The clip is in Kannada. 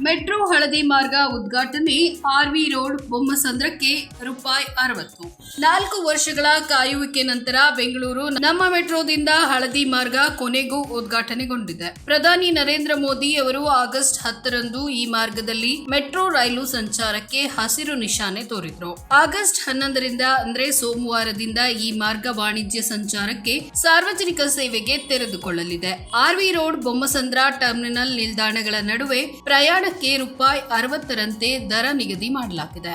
ಮೆಟ್ರೋ ಹಳದಿ ಮಾರ್ಗ ಉದ್ಘಾಟನೆ ಆರ್ವಿ ರೋಡ್ ಬೊಮ್ಮಸಂದ್ರಕ್ಕೆ ರೂಪಾಯಿ ಅರವತ್ತು. ನಾಲ್ಕು ವರ್ಷಗಳ ಕಾಯುವಿಕೆ ನಂತರ ಬೆಂಗಳೂರು ನಮ್ಮ ಮೆಟ್ರೋದಿಂದ ಹಳದಿ ಮಾರ್ಗ ಕೊನೆಗೂ ಉದ್ಘಾಟನೆಗೊಂಡಿದೆ. ಪ್ರಧಾನಿ ನರೇಂದ್ರ ಮೋದಿ ಅವರು ಆಗಸ್ಟ್ ಹತ್ತರಂದು ಈ ಮಾರ್ಗದಲ್ಲಿ ಮೆಟ್ರೋ ರೈಲು ಸಂಚಾರಕ್ಕೆ ಹಸಿರು ನಿಶಾನೆ ತೋರಿದ್ರು. ಆಗಸ್ಟ್ ಹನ್ನೊಂದರಿಂದ ಅಂದ್ರೆ ಸೋಮವಾರದಿಂದ ಈ ಮಾರ್ಗ ವಾಣಿಜ್ಯ ಸಂಚಾರಕ್ಕೆ ಸಾರ್ವಜನಿಕ ಸೇವೆಗೆ ತೆರೆದುಕೊಳ್ಳಲಿದೆ. ಆರ್ವಿ ರೋಡ್ ಬೊಮ್ಮಸಂದ್ರ ಟರ್ಮಿನಲ್ ನಿಲ್ದಾಣಗಳ ನಡುವೆ ಪ್ರಯಾಣಕ್ಕೆ ರೂಪಾಯಿ ಅರವತ್ತರಂತೆ ದರ ನಿಗದಿ ಮಾಡಲಾಗಿದೆ.